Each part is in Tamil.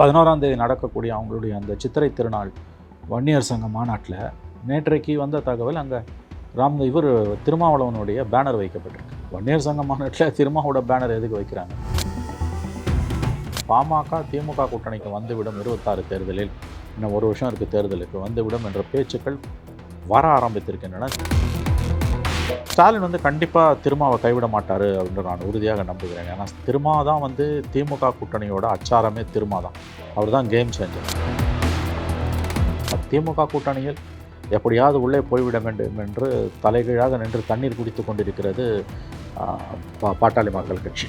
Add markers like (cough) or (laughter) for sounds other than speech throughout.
பதினோராம் தேதி நடக்கக்கூடிய அவங்களுடைய அந்த சித்திரை திருநாள் வன்னியர் சங்க மாநாட்டில் நேற்றைக்கு வந்த தகவல் அங்கே ராம் இவர் திருமாவளவனுடைய பேனர் வைக்கப்பட்டிருக்கு. வன்னியர் சங்க மாநாட்டில் திருமாவோட பேனர் எதுக்கு வைக்கிறாங்க? பாமக திமுக கூட்டணிக்கு வந்துவிடும் இருபத்தாறு தேர்தலில். இன்னும் ஒரு வருஷம் இருக்குது தேர்தலுக்கு. வந்துவிடும் என்ற பேச்சுக்கள் வர ஆரம்பித்திருக்கின்றன. ஸ்டாலின் வந்து கண்டிப்பாக திருமாவை கைவிட மாட்டார் அப்படின்னு நான் உறுதியாக நம்புகிறேன். ஏன்னா திருமா தான் வந்து திமுக கூட்டணியோட அச்சாரமே திருமா தான். அவர் தான் கேம் சேஞ்சர் திமுக கூட்டணியில் எப்படியாவது உள்ளே போய்விட வேண்டும் என்று தலைகீழாக நின்று தண்ணீர் குடித்து கொண்டிருக்கிறது பாட்டாளி மக்கள் கட்சி.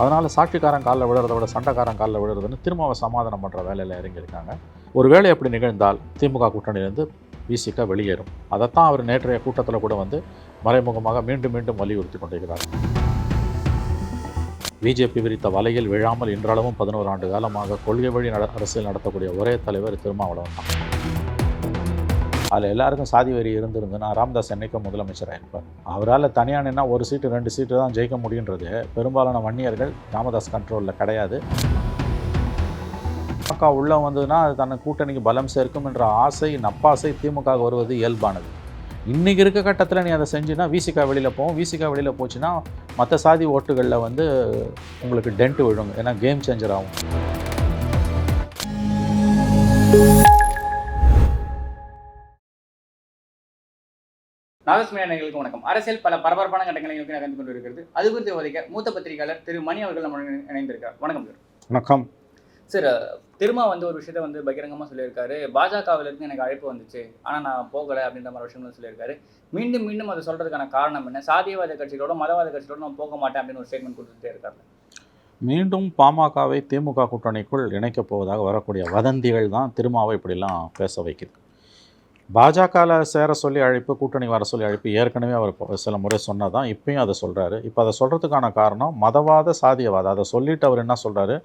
அதனால் சாட்சிக்காரன் காலில் விழுறத விட சண்டைக்காரன் காலில் விழுறதுன்னு திருமாவை சமாதானம் பண்ணுற வேலையில் இறங்கியிருக்காங்க. ஒருவேளை அப்படி நிகழ்ந்தால் திமுக கூட்டணியிலேருந்து விசிக வெளியேறும். அதைத்தான் அவர் நேற்றைய கூட்டத்தில் கூட வந்து மறைமுகமாக மீண்டும் மீண்டும் வலியுறுத்தி கொண்டிருக்கிறார். பிஜேபி விரித்த வலையில் விழாமல் இன்றளவும் பதினோரு ஆண்டு காலமாக கொள்கை வழி நட அரசியல் நடத்தக்கூடிய ஒரே தலைவர் திருமாவளவன் தான். அதில் எல்லாருக்கும் சாதி வரி இருந்திருந்துன்னா ராமதாஸ் என்னைக்கும் முதலமைச்சராக இருப்பார் அவரால் தனியாக ஒரு சீட்டு ரெண்டு சீட்டு தான் ஜெயிக்க முடியுன்றது பெரும்பாலான வன்னியர்கள் ராமதாஸ் கண்ட்ரோலில் கிடையாது. திமுக உள்ளே வந்ததுன்னா அது தன்னை கூட்டணிக்கு பலம் சேர்க்கும் என்ற ஆசை நப்பாசை திமுக வருவது இயல்பானது. இன்றைக்கி இருக்க கட்டத்தில் நீ அதை செஞ்சுனா விசிகா வெளியில் போகும் விசிகா வெளியில் போச்சுன்னா மற்ற சாதி ஓட்டுகளில் வந்து உங்களுக்கு டென்ட் விழும். ஏன்னா கேம் சேஞ்சர் ஆகும். நாகஸ்மியா நேயர்களுக்கு வணக்கம். அரசியல் பல பரபரப்பான கட்டங்களை நோக்கி நகர்ந்து கொண்டு இருக்கிறது அது குறித்து விவரிக்க மூத்த பத்திரிகையாளர் திரு மணி அவர்கள் நம்ம இணைந்திருக்கார் வணக்கம் சார். வணக்கம். சார் திருமா வந்து ஒரு விஷயத்தை வந்து பகிரங்கமாக சொல்லியிருக்காரு. பாஜகவிலிருந்து எனக்கு அழைப்பு வந்துச்சு. ஆனால் நான் போகலை அப்படின்ற மாதிரி விஷயங்களும் சொல்லியிருக்காரு. மீண்டும் மீண்டும் அதை சொல்கிறதுக்கான காரணம் என்ன? சாதியவாத கட்சிகளோட மதவாத கட்சிகளோட நான் போக மாட்டேன் அப்படின்னு ஒரு ஸ்டேட்மெண்ட் கொடுத்துட்டே இருக்காரு. மீண்டும் பாமகவை திமுக கூட்டணிக்குள் இணைக்கப் போவதாக வரக்கூடிய வதந்திகள் தான் திருமாவை இப்படிலாம் பேச வைக்குது. பாஜகவில் சேர சொல்லி அழைப்பு கூட்டணி வர சொல்லி அழைப்பு ஏற்கனவே அவர் சில முறை சொன்னதான். இப்பயும் அதை சொல்கிறாரு இப்போ அதை சொல்கிறதுக்கான காரணம் மதவாத சாதியவாதம் அதை சொல்லிட்டு அவர் என்ன சொல்கிறாரு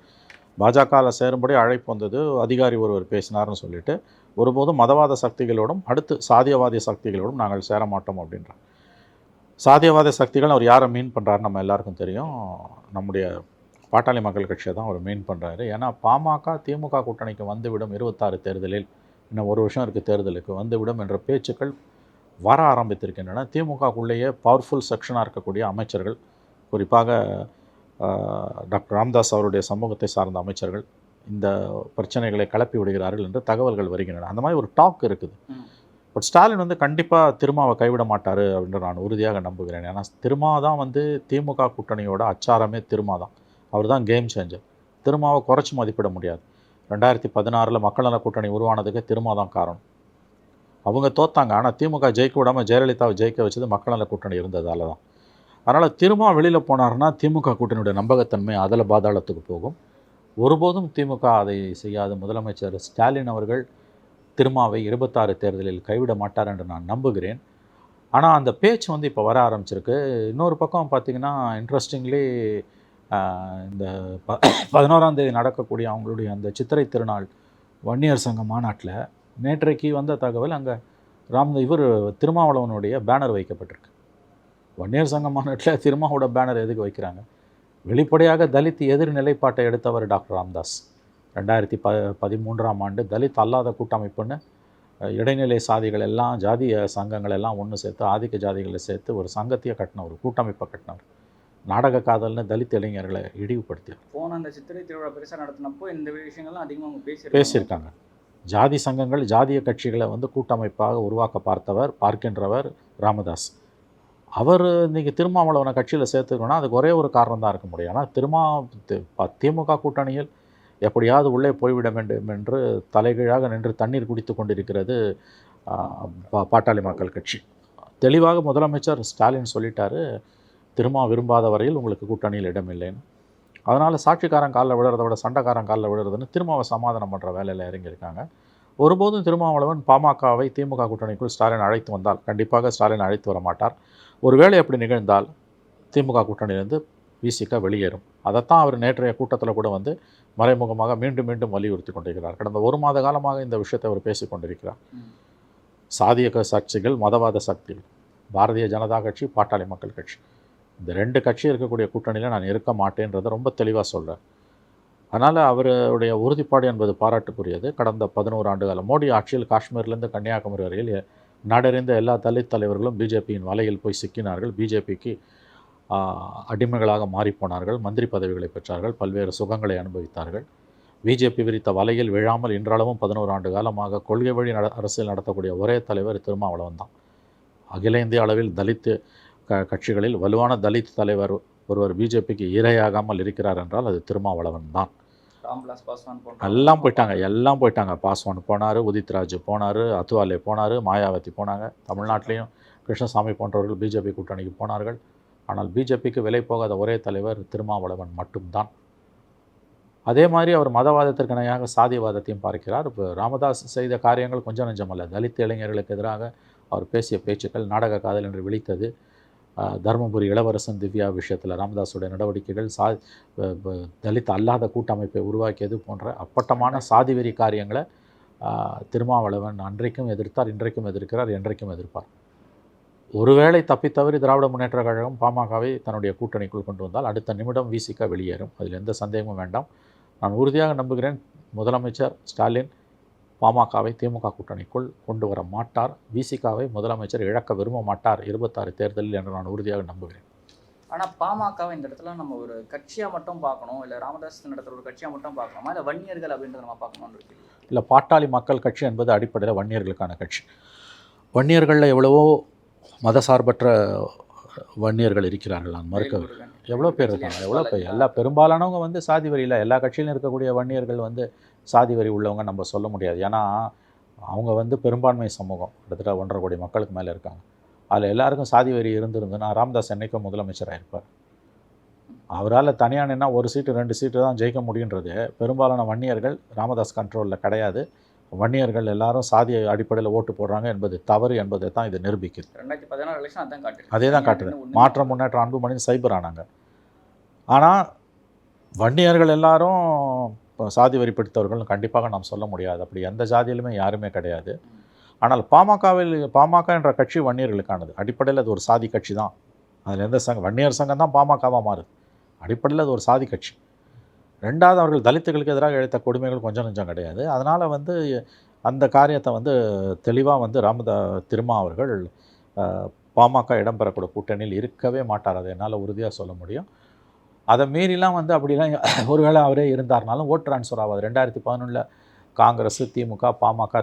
பாஜகவில் சேரும்படி அழைப்பு வந்தது அதிகாரி ஒருவர் பேசினார்னு சொல்லிட்டு ஒருபோதும் மதவாத சக்திகளோடும் அடுத்து சாதியவாதி சக்திகளோடும் நாங்கள் சேர மாட்டோம் அப்படின்றார். சாதியவாத சக்திகள் அவர் யாரை மீன் பண்ணுறாரு நம்ம எல்லாருக்கும் தெரியும். நம்முடைய பாட்டாளி மக்கள் கட்சியை தான் அவர் மீன் பண்ணுறாரு ஏன்னா பாமக திமுக கூட்டணிக்கு வந்துவிடும் இருபத்தாறு தேர்தலில் இன்னும் ஒரு வருஷம் இருக்குது தேர்தலுக்கு வந்துவிடும் என்ற பேச்சுக்கள் வர ஆரம்பித்திருக்கின்றன. திமுகக்குள்ளேயே பவர்ஃபுல் செக்ஷனாக இருக்கக்கூடிய அமைச்சர்கள் குறிப்பாக டாக்டர் ராம்தாஸ் அவருடைய சமூகத்தை சார்ந்த அமைச்சர்கள் இந்த பிரச்சனைகளை கிளப்பி விடுகிறார்கள் என்று தகவல்கள் வருகின்றன. அந்த மாதிரி ஒரு டாக் இருக்குது. பட் ஸ்டாலின் வந்து கண்டிப்பாக திருமாவை கைவிட மாட்டார் அப்படின்னு நான் உறுதியாக நம்புகிறேன். ஏன்னா திருமா தான் வந்து திமுக கூட்டணியோட அச்சாரமே திருமா தான். அவர் தான் கேம் சேஞ்சர் திருமாவை குறைச்சி மதிப்பிட முடியாது. ரெண்டாயிரத்தி பதினாறில் மக்கள் நல கூட்டணி உருவானதுக்கு திருமா தான் காரணம். அவங்க தோத்தாங்க. ஆனால் திமுக ஜெயிக்க விடாமல் ஜெயலலிதாவை ஜெயிக்க வச்சது மக்கள் நல கூட்டணி இருந்ததால தான். அதனால் திருமா வெளியில் போனார்னா திமுக கூட்டணியுடைய நம்பகத்தன்மை அதில் பாதாளத்துக்கு போகும். ஒருபோதும் திமுக அதை செய்யாத. முதலமைச்சர் ஸ்டாலின் அவர்கள் திருமாவை இருபத்தாறு தேர்தலில் கைவிட மாட்டார் என்று நான் நம்புகிறேன். ஆனால் அந்த பேச்சு வந்து இப்போ வர ஆரம்பிச்சிருக்கு. இன்னொரு பக்கம் பார்த்திங்கன்னா இன்ட்ரெஸ்டிங்லி இந்த ப பதினோராம் தேதி நடக்கக்கூடிய அவங்களுடைய அந்த சித்திரை திருநாள் வன்னியர் சங்க மாநாட்டில் நேற்றைக்கு வந்த தகவல் அங்கே ராம் இவர் திருமாவளவனுடைய பேனர் வைக்கப்பட்டிருக்கு. வன்னியர் சங்க மாநாட்டில் திருமாவோட பேனர் எதுக்கு வைக்கிறாங்க? வெளிப்படையாக தலித் எதிர் நிலைப்பாட்டை எடுத்தவர் டாக்டர் ராம்தாஸ். ரெண்டாயிரத்தி ப பதிமூன்றாம் ஆண்டு தலித் அல்லாத கூட்டமைப்புன்னு இடைநிலை சாதிகள் எல்லாம் ஜாதிய சங்கங்கள் எல்லாம் ஒன்று சேர்த்து ஆதிக்க ஜாதிகளை சேர்த்து ஒரு சங்கத்தையே கட்டினவர் கூட்டமைப்பை கட்டினவர். நாடக காதல்னு தலித் இளைஞர்களை இழிவுபடுத்தியவர். போன அந்த சித்திரை திருவிழா பெருசாக நடத்தினப்போ இந்த விஷயங்கள்லாம் அதிகமாக பேசி பேசியிருக்காங்க. ஜாதி சங்கங்கள் ஜாதிய கட்சிகளை வந்து கூட்டமைப்பாக உருவாக்க பார்த்தவர் பார்க்கின்றவர் ராமதாஸ். அவர் இன்றைக்கி திருமாவளவனை கட்சியில் சேர்த்துக்கணும்னா அதுக்கு ஒரே ஒரு காரணம் தான் இருக்க முடியும். ஆனால் திருமா தி- ப- திமுக கூட்டணியில் எப்படியாவது உள்ளே போய்விட வேண்டும் என்று தலைகீழாக நின்று தண்ணீர் குடித்து கொண்டிருக்கிறது பா- பாட்டாளி மக்கள் கட்சி. தெளிவாக முதலமைச்சர் ஸ்டாலின் சொல்லிட்டாரு திருமா விரும்பாத வரையில் உங்களுக்கு கூட்டணியில் இடமில்லைன்னு அதனால் சாட்சிக்காரன் காலில் விழுறத விட சண்டைக்காரன் காலில் விழுறதுன்னு திருமாவை சமாதானம் பண்ணுற வேலையில் இறங்கியிருக்காங்க. ஒருபோதும் திருமாவளவன் பாமகவை திமுக கூட்டணிக்குள் ஸ்டாலின் அழைத்து வந்தால் கண்டிப்பாக ஸ்டாலின் அழைத்து வர மாட்டார் ஒருவேளை அப்படி நிகழ்ந்தால் திமுக கூட்டணியிலிருந்து விசிக வெளியேறும். அதைத்தான் அவர் நேற்றைய கூட்டத்தில் கூட வந்து மறைமுகமாக மீண்டும் மீண்டும் வலியுறுத்தி கொண்டிருக்கிறார். கடந்த ஒரு மாத காலமாக இந்த விஷயத்தை அவர் பேசி கொண்டிருக்கிறார். சாதிய சக்திகள் மதவாத சக்திகள் பாரதிய ஜனதா கட்சி பாட்டாளி மக்கள் கட்சி. இந்த ரெண்டு கட்சி இருக்கக்கூடிய கூட்டணியில் நான் இருக்க மாட்டேன்றதை ரொம்ப தெளிவாக சொல்கிறேன் அதனால் அவருடைய உறுதிப்பாடு என்பது பாராட்டுக்குரியது. கடந்த பதினோரு ஆண்டு காலம் மோடி ஆட்சியில் காஷ்மீர்லேருந்து கன்னியாகுமரி வரையில் நாடறிந்த எல்லா தலித் தலைவர்களும் பிஜேபியின் வலையில் போய் சிக்கினார்கள். பிஜேபிக்கு அடிமைகளாக மாறிப்போனார்கள் மந்திரி பதவிகளை பெற்றார்கள். பல்வேறு சுகங்களை அனுபவித்தார்கள். பிஜேபி விரித்த வலையில் விழாமல் இன்றளவும் பதினோரு ஆண்டு காலமாக கொள்கை வழி நட அரசியல் நடத்தக்கூடிய ஒரே தலைவர் திருமாவளவன் தான். அகில இந்திய அளவில் தலித் க கட்சிகளில் வலுவான தலித் தலைவர் ஒருவர் பிஜேபிக்கு இரையாகாமல் இருக்கிறார் என்றால் அது திருமாவளவன் தான். எல்லாம் போயிட்டாங்க எல்லாம் போயிட்டாங்க. பாஸ்வான் போனார் உதித்ராஜ் போனார் அத்துவாலே போனார் மாயாவதி போனாங்க. தமிழ்நாட்டிலையும் கிருஷ்ணசாமி போன்றவர்கள் பிஜேபி கூட்டணிக்கு போனார்கள். ஆனால் பிஜேபிக்கு விலை போகாத ஒரே தலைவர் திருமாவளவன் மட்டும்தான். அதே மாதிரி அவர் மதவாதத்திற்கு இணையாக சாதியவாதத்தையும் பார்க்கிறார். இப்போ ராமதாஸ் செய்த காரியங்கள் கொஞ்சம் நஞ்சமல்ல. தலித் இளைஞர்களுக்கு எதிராக அவர் பேசிய பேச்சுக்கள் நாடக காதல் என்று விழித்தது. தருமபுரி இளவரசன் திவ்யா விஷயத்தில் ராமதாஸுடைய நடவடிக்கைகள் சா தலித் அல்லாத கூட்டமைப்பை உருவாக்கியது போன்ற அப்பட்டமான சாதிவெறி காரியங்களை திருமாவளவன் அன்றைக்கும் எதிர்த்தார் இன்றைக்கும் எதிர்க்கிறார் என்றைக்கும் எதிர்ப்பார். ஒருவேளை தப்பித்தவறி திராவிட முன்னேற்ற கழகம் பாமகவை தன்னுடைய கூட்டணிக்குள் கொண்டு வந்தால் அடுத்த நிமிடம் விசிக வெளியேறும். அதில் எந்த சந்தேகமும் வேண்டாம். நான் உறுதியாக நம்புகிறேன். முதலமைச்சர் ஸ்டாலின் பாமகவை திமுக கூட்டணிக்குள் கொண்டு வர மாட்டார். விசிகாவை முதலமைச்சர் இழக்க விரும்ப மாட்டார். இருபத்தாறு தேர்தலில் என்று நான் உறுதியாக நம்புகிறேன். ஆனா பாமகவை இந்த இடத்துல நம்ம ஒரு கட்சியா மட்டும் பார்க்கணும். இல்ல ராமதாஸ் நடத்துற ஒரு கட்சியா மட்டும் பார்க்கணுமா? இல்ல வன்னியர்கள் அப்படின்றத நம்ம பார்க்கணும்னு இருக்கு இல்லை பாட்டாளி மக்கள் கட்சி என்பது அடிப்படையில் வன்னியர்களுக்கான கட்சி. வன்னியர்களில் எவ்வளவோ மதசார்பற்ற வன்னியர்கள் இருக்கிறார்கள். நான் மறுக்க எவ்வளோ பேர் இருக்காங்க? எவ்வளோ பேர்? எல்லா பெரும்பாலானவங்க வந்து சாதி வரியில் எல்லா கட்சியிலும் இருக்கக்கூடிய வன்னியர்கள் வந்து சாதி வரி உள்ளவங்க நம்ம சொல்ல முடியாது. ஏன்னா அவங்க வந்து பெரும்பான்மை சமூகம். கிட்டத்தட்ட ஒன்றரை கோடி மக்களுக்கு மேலே இருக்காங்க. அதில் எல்லாருக்கும் சாதி வரி இருந்திருந்துன்னா ராமதாஸ் என்னைக்கும் முதலமைச்சராக இருப்பார். அவரால் தனியாக நின்னா ஒரு சீட்டு ரெண்டு சீட்டு தான் ஜெயிக்க முடியுன்றது. பெரும்பாலான வன்னியர்கள் ராமதாஸ் கண்ட்ரோலில் கிடையாது. வன்னியர்கள் எல்லாரும் சாதி அடிப்படையில் ஓட்டு போடுறாங்க என்பது தவறு என்பதை தான் இது நிரூபிக்குது. அதே தான் காட்டுது. மாற்றம் முன்னேற்றம் அன்புமணி சைபர் ஆனாங்க. ஆனால் வன்னியர்கள் எல்லாரும் இப்போ சாதி வரி பிடித்தவர்கள் கண்டிப்பாக நாம் சொல்ல முடியாது. அப்படி எந்த ஜாதியிலுமே யாருமே கிடையாது. ஆனால் பாமகவில் பாமக என்ற கட்சி வன்னியர்களுக்கானது. அடிப்படையில் அது ஒரு சாதி கட்சி தான். அதில் எந்த சங்கம் வன்னியர் சங்கம் தான் பாமகவாக மாறுது. அடிப்படையில் அது ஒரு சாதி கட்சி. ரெண்டாவது அவர்கள் தலித்துகளுக்கு எதிராக இழைத்த கொடுமைகள் கொஞ்சம் கொஞ்சம் கிடையாது. அதனால் வந்து அந்த காரியத்தை வந்து தெளிவாக வந்து ராமதா திருமா அவர்கள் பாமக இடம்பெறக்கூடிய கூட்டணியில் இருக்கவே மாட்டார். அதை என்னால் உறுதியாக சொல்ல முடியும். அதை மீறிலாம் வந்து அப்படிலாம் (laughs) ஒருவேளை அவரே இருந்தார்னாலும் ஓட் ட்ரான்ஸ்ஃபர் ஆகாது. ரெண்டாயிரத்தி பதினொன்றில் காங்கிரஸ் திமுக பாமக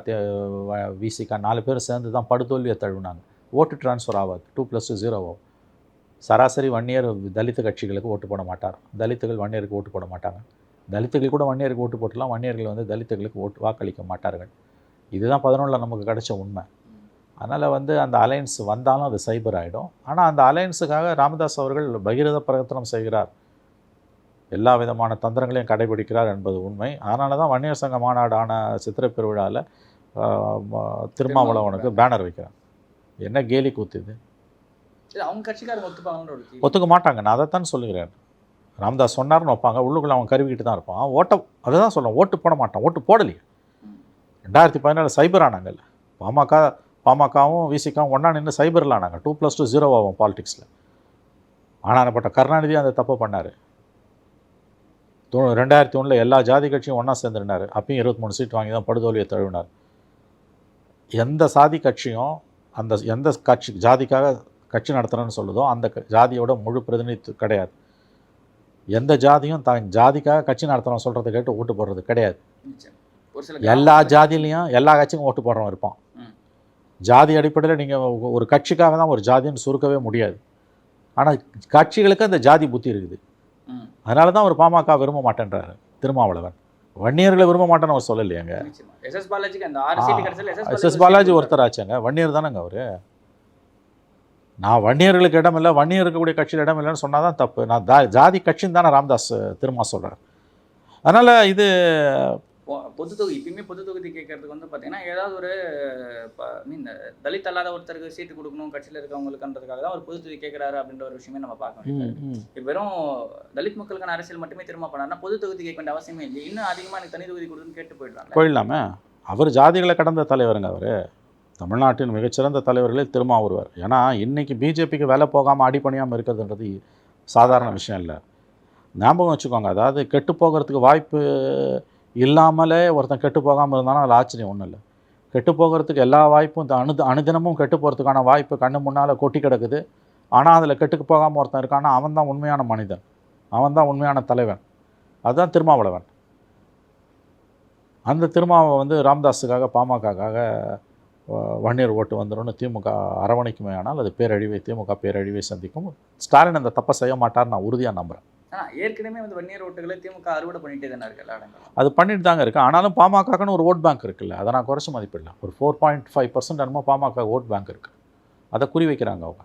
விசிக நாலு பேர் சேர்ந்து தான் படுதோல்வியை தழுவினாங்க. ஓட்டு ட்ரான்ஸ்ஃபர் ஆகாது. டூ ப்ளஸ் டூ ஜீரோ ஆகும். சராசரி வன்னியர் தலித்து கட்சிகளுக்கு ஓட்டு போட மாட்டார். தலித்துகள் வன்னியருக்கு ஓட்டு போட மாட்டாங்க. தலித்துகள் கூட வன்னியருக்கு ஓட்டு போட்டலாம் வன்னியர்கள் வந்து தலித்துகளுக்கு ஓட்டு வாக்களிக்க மாட்டார்கள். இதுதான் பதினொன்றில் நமக்கு கிடைச்ச உண்மை. அதனால் வந்து அந்த அலையன்ஸ் வந்தாலும் அது சைபர் ஆகிடும் ஆனால் அந்த அலையன்ஸுக்காக ராமதாஸ் அவர்கள் பகிரத பிரகத்தனம் செய்கிறார். எல்லா விதமான தந்திரங்களையும் கடைபிடிக்கிறார் என்பது உண்மை. அதனால தான் வன்னியர் சங்க மாநாடான சித்திரை பெருவிழாவில் திருமாவளவனுக்கு பேனர் வைக்கிறார் என்ன கேலி கூத்துது அவங்க கட்சிக்காரங்க. ஒத்துக்க மாட்டாங்க. நான் அதைத்தான் சொல்லுகிறேன். ராமதாஸ் சொன்னார்னு வைப்பாங்க. உள்ளுக்குள்ள அவன் கருவிக்கிட்டு தான் இருப்பான். ஓட்ட அதை தான் சொல்லுவேன் ஓட்டு போட மாட்டான். ஓட்டு போடலையே. ரெண்டாயிரத்தி பதினாலு சைபர் ஆனாங்கல்ல பாமக பாமகவும் விசிகாவும் ஒன்றா நின்று சைபரில் ஆனாங்க. டூ ப்ளஸ் டூ ஜீரோ ஆகும் பாலிடிக்ஸில் ஆனானப்பட்ட கருணாநிதி அந்த தப்பு பண்ணார். தொ ரெண்டாயிரத்தி ஒன்றில் எல்லா ஜாதி கட்சியும் ஒன்றா சேர்ந்துருந்தார். அப்பயும் இருபத்தி மூணு சீட் வாங்கி தான் படுதோல்வியை தழுவினார். எந்த சாதி கட்சியும் அந்த எந்த கட்சி ஜாதிக்காக கட்சி நடத்துகிறேன்னு சொல்லுதோ அந்த ஜாதியோட முழு பிரதிநிதித்துவம் கிடையாது. எந்த ஜாதியும் தான் ஜாதிக்காக கட்சி நடத்துகிறோம் சொல்கிறத கேட்டு ஓட்டு போடுறது கிடையாது. எல்லா ஜாதியிலையும் எல்லா கட்சிக்கும் ஓட்டு போடுறவன் இருப்பான். ஜாதி அடிப்படையில் நீங்கள் ஒரு கட்சிக்காக தான் ஒரு ஜாதின்னு சுருக்கவே முடியாது. ஆனால் கட்சிகளுக்கு அந்த ஜாதி புத்தி இருக்குது. அதனால தான் அவர் பாமக விரும்ப மாட்டேன்றாரு திருமாவளவன். வன்னியர்களை விரும்ப மாட்டேன்னு அவர் சொல்லலையேங்க. எஸ் எஸ் பாலாஜி ஒருத்தர் ஆச்சுங்க வன்னியர் தானேங்க அவர்? நான் வன்னியர்களுக்கு இடம் இல்லை வன்னியர் இருக்கக்கூடிய கட்சியில் இடம் இல்லைன்னு சொன்னால் தான் தப்பு. நான் ஜாதி கட்சின்னு தானே ராமதாஸ் திருமா சொல்கிறார் அதனால் இது பொது தொகுதி இப்பயுமே பொது தொகுதி கேட்கறதுக்கு வந்து பார்த்தீங்கன்னா ஏதாவது ஒரு மீன் தலித் அல்லாத ஒருத்தருக்கு சீட்டு கொடுக்கணும் கட்சியில் இருக்கவங்களுக்குன்றதுக்காக தான் ஒரு பொது தொகுதி கேட்குறாரு அப்படின்ற ஒரு விஷயமே நம்ம பார்க்க வேண்டியது வெறும் தலித் மக்களுக்கான அரசியல் மட்டுமே திரும்ப பண்ணாருன்னா பொது தொகுதி கேட்க வேண்டிய அவசியமே இல்லை இன்னும் அதிகமாக எனக்கு தனி தொகுதி கொடுன்னு கேட்டு போயிடலாம்ல. போயிடலாமே. அவர் ஜாதிகளை கடந்த தலைவருங்க அவர். தமிழ்நாட்டின் மிகச்சிறந்த தலைவர்களில் ஒருவர் ஏன்னா இன்னைக்கு பிஜேபிக்கு வேலை போகாமல் அடிப்பணியாமல் இருக்கிறதுன்றது சாதாரண விஷயம் இல்லை. ஞாபகம் வச்சுக்கோங்க. அதாவது கெட்டு போகிறதுக்கு வாய்ப்பு இல்லாமலே ஒருத்தன் கெட்டு போகாமல் இருந்தாலும் அதில் ஆச்சரியம் ஒன்றும் இல்லை. கெட்டு போகிறதுக்கு எல்லா வாய்ப்பும் இந்த அணு அனுதினமும் கெட்டு போகிறதுக்கான வாய்ப்பு கண்ணு முன்னால் கொட்டி கிடக்குது. ஆனால் அதில் கெட்டுக்கு போகாமல் ஒருத்தன் இருக்கானா அவன் தான் உண்மையான மனிதன். அவன் தான் உண்மையான தலைவன். அதுதான் திருமாவளவன். அந்த திருமாவை வந்து ராம்தாஸுக்காக பாமகக்காக வன்னியர் ஓட்டு வந்துடும்னு திமுக அரவணைக்குமே ஆனால் அது பேரழிவை திமுக பேரழிவை சந்திக்கும். ஸ்டாலின் அந்த தப்பை செய்ய மாட்டார் நான் உறுதியாக நம்புகிறேன் ஏற்கனவே வந்து வன்னியர் ஓட்டுகளை திமுக அறுவடை பண்ணிட்டே தானே இருக்கு எல்லா இடங்களும் அது பண்ணிட்டு தாங்க இருக்கு. ஆனாலும் பாமகக்குன்னு ஒரு ஓட் பேங்க் இருக்குல்ல அதை நான் குறைச்சி மதிப்பிடல ஒரு ஃபோர் பாயிண்ட் ஃபைவ் பர்சன்ட் என்னமோ பாமக ஓட் பேங்க் இருக்குது அதை குறி வைக்கிறாங்க அவங்க.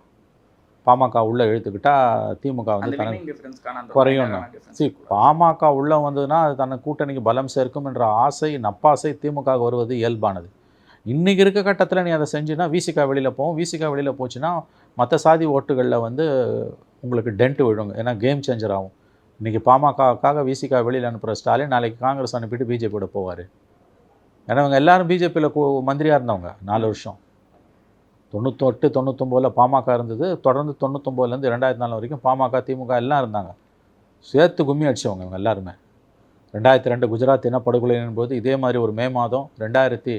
பாமக உள்ளே இழுத்துக்கிட்டா திமுக வந்து தனக்கு குறையும் பயங்கரமான difference சி கூட. பாமக உள்ளே வந்ததுன்னா அது தனக்கு கூட்டணிக்கு பலம் சேர்க்கும் என்ற ஆசை நப்பாசை திமுக வருவது இயல்பானது. இன்றைக்கி இருக்க கட்டத்தில் நீ அதை செஞ்சுனா விசிகா வெளியில் போகும் விசிகா வெளியில் போச்சுன்னா மற்ற சாதி ஓட்டுகளில் வந்து உங்களுக்கு டென்ட் விழுங்க. ஏன்னா கேம் சேஞ்சர் ஆகும். இன்றைக்கி பாமகவுக்காக விசிகா வெளியில் அனுப்புகிற ஸ்டாலின் நாளைக்கு காங்கிரஸ் அனுப்பிட்டு பிஜேபியோட போவார். ஏன்னா இவங்க எல்லாரும் பிஜேபியில் மந்திரியாக இருந்தவங்க நாலு வருஷம். தொண்ணூத்தெட்டு தொண்ணூத்தொம்போதில் பாமக இருந்தது. தொடர்ந்து தொண்ணூத்தொம்போதுலேருந்து ரெண்டாயிரத்தி நாலு வரைக்கும் பாமக திமுக எல்லாம் இருந்தாங்க. சேர்த்து கும்மி அடிச்சவங்க இவங்க எல்லாருமே. ரெண்டாயிரத்தி ரெண்டு குஜராத் இனப்படுகொலையின் போது இதே மாதிரி ஒரு மே மாதம் ரெண்டாயிரத்தி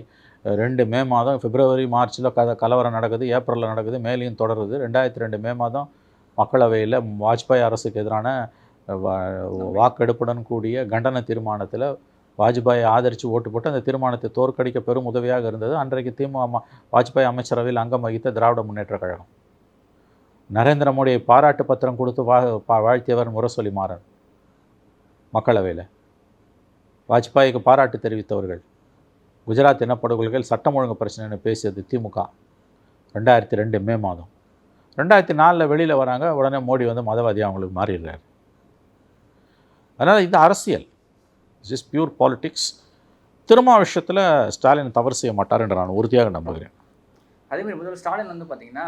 ரெண்டு மே மாதம் பிப்ரவரி மார்ச்சில் க கலவரம் நடக்குது ஏப்ரலில் நடக்குது மேலேயும் தொடருது. ரெண்டாயிரத்தி ரெண்டு மே மாதம் மக்களவையில் வாஜ்பாய் அரசுக்கு எதிரான வாக்கெடுப்புடன் கூடிய கண்டன தீர்மானத்தில் வாஜ்பாயை ஆதரித்து ஓட்டு போட்டு அந்த தீர்மானத்தை தோற்கடிக்க பெரும் உதவியாக இருந்தது. அன்றைக்கு திமுக வாஜ்பாய் அமைச்சரவையில் அங்கம் வகித்த திராவிட முன்னேற்ற கழகம். நரேந்திர மோடியை பாராட்டு பத்திரம் கொடுத்து வா வாழ்த்தியவர் முரசொலி மாறன். மக்களவையில். வாஜ்பாய்க்கு பாராட்டு தெரிவித்தவர்கள். குஜராத் இனப்படுகொலைகள் சட்டம் ஒழுங்கு பிரச்சனைன்னு பேசியது திமுக. ரெண்டாயிரத்தி ரெண்டு மே மாதம். ரெண்டாயிரத்தி நாலில் வெளியில் வராங்க உடனே மோடி வந்து மதவாதி அவங்களுக்கு மாறிடுறாரு. அதனால் இது அரசியல் இஸ் பியூர் பாலிட்டிக்ஸ் திருமா விஷயத்தில் ஸ்டாலின் தவறு செய்ய மாட்டார் என்று நான் உறுதியாக நம்புகிறேன். அதேமாதிரி முதல்ல ஸ்டாலின் வந்து பார்த்தீங்கன்னா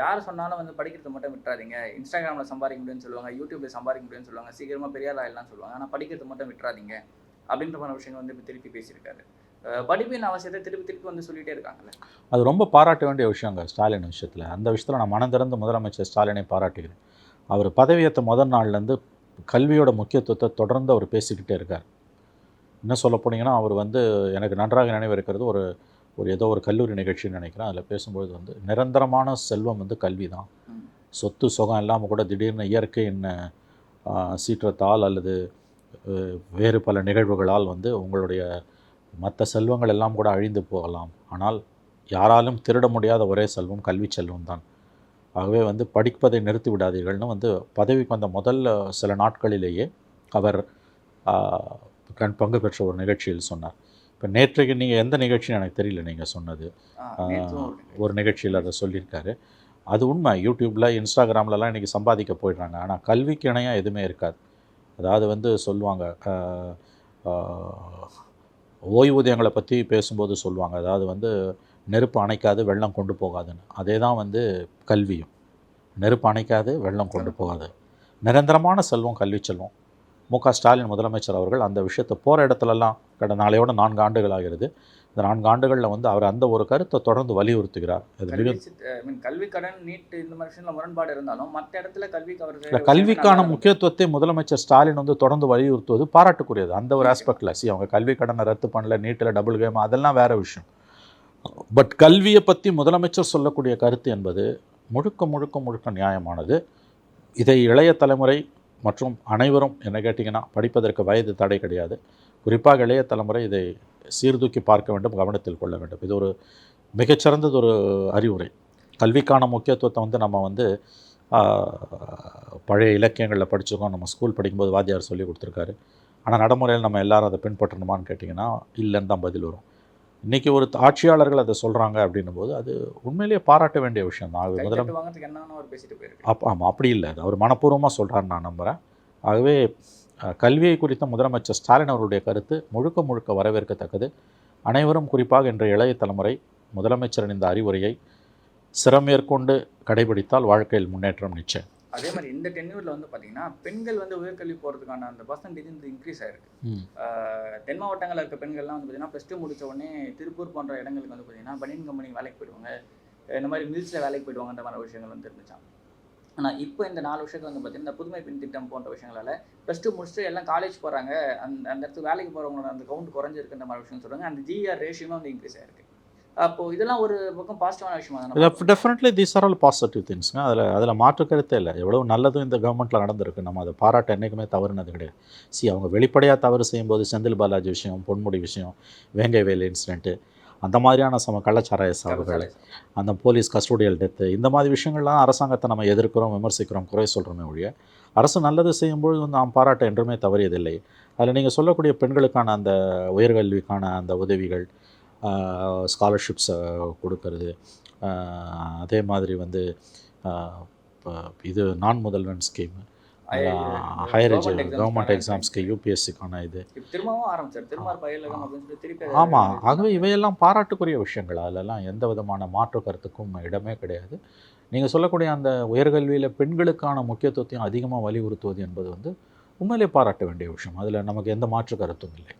யார் சொன்னாலும் வந்து படிக்கிறத மட்டும் விட்டுறாதீங்க. இன்ஸ்டாகிராமில் சம்பாதிக்க முடியும்னு சொல்லுவாங்க யூடியூப்பில் சம்பாதிக்க முடியும்னு சொல்லுவாங்க சீக்கிரமாக பெரியார் ஆயிடலாம் சொல்லுவாங்க. ஆனால் படிக்கிறது மட்டும் விட்டுறாதீங்க. அப்படின்ற மாதிரி விஷயங்கள் வந்து இப்போ திருப்பி பேசியிருக்காரு. படிப்பின் அவசியத்தை திருப்பி திருப்பி வந்து சொல்லிட்டே இருக்காங்கல்ல. அது ரொம்ப பாராட்ட வேண்டிய விஷயங்க ஸ்டாலின் விஷயத்தில். அந்த விஷயத்தில் நான் மனம் திறந்து முதலமைச்சர் ஸ்டாலினை பாராட்டுகிறேன். அவர் பதவியேற்ற முதல் நாள்லேருந்து கல்வியோட முக்கியத்துவத்தை தொடர்ந்து அவர் பேசிக்கிட்டே இருக்கார். என்ன சொல்ல போனீங்கன்னா அவர் வந்து எனக்கு நன்றாக நினைவு இருக்கிறது. ஒரு ஒரு ஏதோ ஒரு கல்லூரி நிகழ்ச்சின்னு நினைக்கிறேன். அதில் பேசும்பொழுது வந்து நிரந்தரமான செல்வம் வந்து கல்வி தான். சொத்து சுகம் இல்லாமல் கூட திடீர்னு இயற்கையின் ஆஹ், சீற்றத்தால் அல்லது வேறு பல நிகழ்வுகளால் வந்து உங்களுடைய மற்ற செல்வங்கள் எல்லாம் கூட அழிந்து போகலாம். ஆனால் யாராலும் திருட முடியாத ஒரே செல்வம் கல்வி செல்வம் தான் ஆகவே வந்து படிப்பதை நிறுத்தி விடாதீர்கள்னு வந்து பதவிக்கு வந்த முதல் சில நாட்களிலேயே அவர் கண் பங்கு பெற்ற ஒரு நிகழ்ச்சியில் சொன்னார். இப்போ நேற்றைக்கு நீங்கள் எந்த நிகழ்ச்சின்னு எனக்கு தெரியல நீங்கள் சொன்னது. ஒரு நிகழ்ச்சியில் அதை சொல்லியிருக்காரு. அது உண்மை. யூடியூப்பில் இன்ஸ்டாகிராம்லலாம் இன்றைக்கி சம்பாதிக்க போயிடுறாங்க. ஆனால் கல்விக்கு இணையாக எதுவுமே இருக்காது. அதாவது வந்து சொல்லுவாங்க ஓய்வூதியங்களை பற்றி பேசும்போது சொல்லுவாங்க. அதாவது வந்து நெருப்பு அணைக்காது வெள்ளம் கொண்டு போகாதுன்னு. அதே தான் வந்து கல்வியும். நெருப்பு அணைக்காது வெள்ளம் கொண்டு போகாது. நிரந்தரமான செல்வம் கல்வி செல்வம். மு க ஸ்டாலின் முதலமைச்சர் அவர்கள் அந்த விஷயத்தை போகிற இடத்துலலாம் கடந்த நாளையோட நான்கு ஆண்டுகள் ஆகிறது. இந்த நான்கு ஆண்டுகளில் வந்து அவர் அந்த ஒரு கருத்தை தொடர்ந்து வலியுறுத்துகிறார். அது மிக கல்வி கல்வி கடன் நீட் இந்த மாதிரி முரண்பாடு இருந்தாலும் மற்ற இடத்துல கல்விக்கு அவர் கல்விக்கான முக்கியத்துவத்தை முதலமைச்சர் ஸ்டாலின் வந்து தொடர்ந்து வலியுறுத்துவது பாராட்டுக்குரியது. அந்த ஒரு ஆஸ்பெக்டில் சி அவங்க கல்வி கடனை ரத்து பண்ணல நீட்டில் டபுள் கேம் அதெல்லாம் வேற விஷயம். பட் கல்வியை பற்றி முதலமைச்சர் சொல்லக்கூடிய கருத்து என்பது முழுக்க முழுக்க முழுக்க நியாயமானது. இதை இளைய தலைமுறை மற்றும் அனைவரும் என்ன கேட்டிங்கன்னா படிப்பதற்கு வயது தடை கிடையாது. குறிப்பாக இளைய தலைமுறை இதை சீர்தூக்கி பார்க்க வேண்டும் கவனத்தில் கொள்ள வேண்டும். இது ஒரு மிகச்சிறந்தது ஒரு அறிவுரை. கல்விக்கான முக்கியத்துவத்தை வந்து நம்ம வந்து பழைய இலக்கியங்களில் படிச்சிருக்கோம். நம்ம ஸ்கூல் படிக்கும்போது வாத்தியார் சொல்லி கொடுத்துருக்காரு. ஆனால் நடைமுறையில் நம்ம எல்லாரும் அதை பின்பற்றணுமான்னு கேட்டிங்கன்னா இல்லைன்னு தான் பதில் வரும். இன்றைக்கி ஒரு ஆட்சியாளர்கள் அதை சொல்கிறாங்க அப்படின்னும் போது அது உண்மையிலேயே பாராட்ட வேண்டிய விஷயம் தான். அது போயிருக்கு. அப் ஆமாம் அப்படி இல்லை. அது அவர் மனப்பூர்வமாக சொல்கிறார் நான் நம்புகிறேன் ஆகவே கல்வியை குறித்த முதலமைச்சர் ஸ்டாலின் அவருடைய கருத்து முழுக்க முழுக்க வரவேற்கத்தக்கது. அனைவரும் குறிப்பாக இன்றைய இளைய தலைமுறை முதலமைச்சரின் இந்த அறிவுரையை சிறமேற்கொண்டு கடைபிடித்தால் வாழ்க்கையில் முன்னேற்றம் நிச்சயம். அதே மாதிரி இந்த டென்யூர்ல வந்து பாத்தீங்கன்னா பெண்கள் வந்து உயர்கல்வி போறதுக்கான அந்த பர்சன்டேஜ் வந்து இன்க்ரீஸ் ஆயிருக்கு. தென் மாவட்டங்களில் இருக்க பெண்கள்லாம் வந்து பார்த்தீங்கன்னா ப்ளஸ் டூ முடிச்ச உடனே திருப்பூர் போன்ற இடங்களுக்கு வந்து பார்த்தீங்கன்னா பனியன் கம்பெனி வேலைக்கு போயிடுவாங்க. இந்த மாதிரி மில்ஸில் வேலைக்கு போயிடுவாங்கன்ற மாதிரி விஷயங்கள் வந்து இருந்துச்சான் ஆனால் இப்போ இந்த நாலு விஷயத்தை வந்து பார்த்தீங்கன்னா இந்த புதுமை பெண் திட்டம் போன்ற விஷயங்களால் ப்ளஸ் டூ முடிச்சுட்டு எல்லாம் காலேஜ் போகிறாங்க அந்த அந்த இடத்துக்கு வேலைக்கு போகிறவங்களோட அந்த கவுண்ட் குறைஞ்சிருக்குன்ற மாதிரி விஷயம் சொல்கிறாங்க அந்த ஜிஆர் ரேஷியோமே வந்து இன்க்ரீஸ் ஆயிருக்கு. அப்போ இதெல்லாம் ஒரு பக்கம் பாசிட்டிவான விஷயமா தானே definitely these are all positive திங்ஸ்ங்க அதில் அதில் மாற்று கருத்தே இல்லை. எவ்வளோ நல்லதும் இந்த கவர்மெண்ட்டில் நடந்திருக்கு. நம்ம அதை பாராட்ட என்றைக்குமே தவறுனது கிடையாது. சி அவங்க வெளிப்படையாக தவறு செய்யும்போது செந்தில் பாலாஜி விஷயம் பொன்முடி விஷயம் வேங்கை வேலை இன்சிடென்ட்டு அந்த மாதிரியான சம கள்ளச்சாராய சாவுகள் அந்த போலீஸ் கஸ்டோடியல் டெத்து இந்த மாதிரி விஷயங்கள்லாம் அரசாங்கத்தை நம்ம எதிர்க்கிறோம் விமர்சிக்கிறோம் குறை சொல்கிறோமே ஒழிய அரசு நல்லது செய்யும்போது வந்து நாம் பாராட்ட என்றுமே தவறியதில்லை. அதில் நீங்கள் சொல்லக்கூடிய பெண்களுக்கான அந்த உயர்கல்விக்கான அந்த உதவிகள் ஸ்காலர்ஷிப்ஸை கொடுக்கறது அதே மாதிரி வந்து இது Naan Mudhalvan scheme higher edu government எக்ஸாம்ஸ்க்கு யூபிஎஸ்சிக்கான இது. திரும்பவும் ஆரம்பிச்சார். திரும்ப பயிலகம் அப்படின்னு திருப்பி ஆமாம் ஆகவே இவையெல்லாம் பாராட்டுக்குரிய விஷயங்கள். அதிலெல்லாம் எந்த விதமான மாற்று கருத்துக்கும் இடமே கிடையாது. நீங்கள் சொல்லக்கூடிய அந்த உயர்கல்வியில் பெண்களுக்கான முக்கியத்துவத்தையும் அதிகமாக வலியுறுத்துவது என்பது வந்து உண்மையிலே பாராட்ட வேண்டிய விஷயம். அதில் நமக்கு எந்த மாற்று கருத்தும் இல்லை.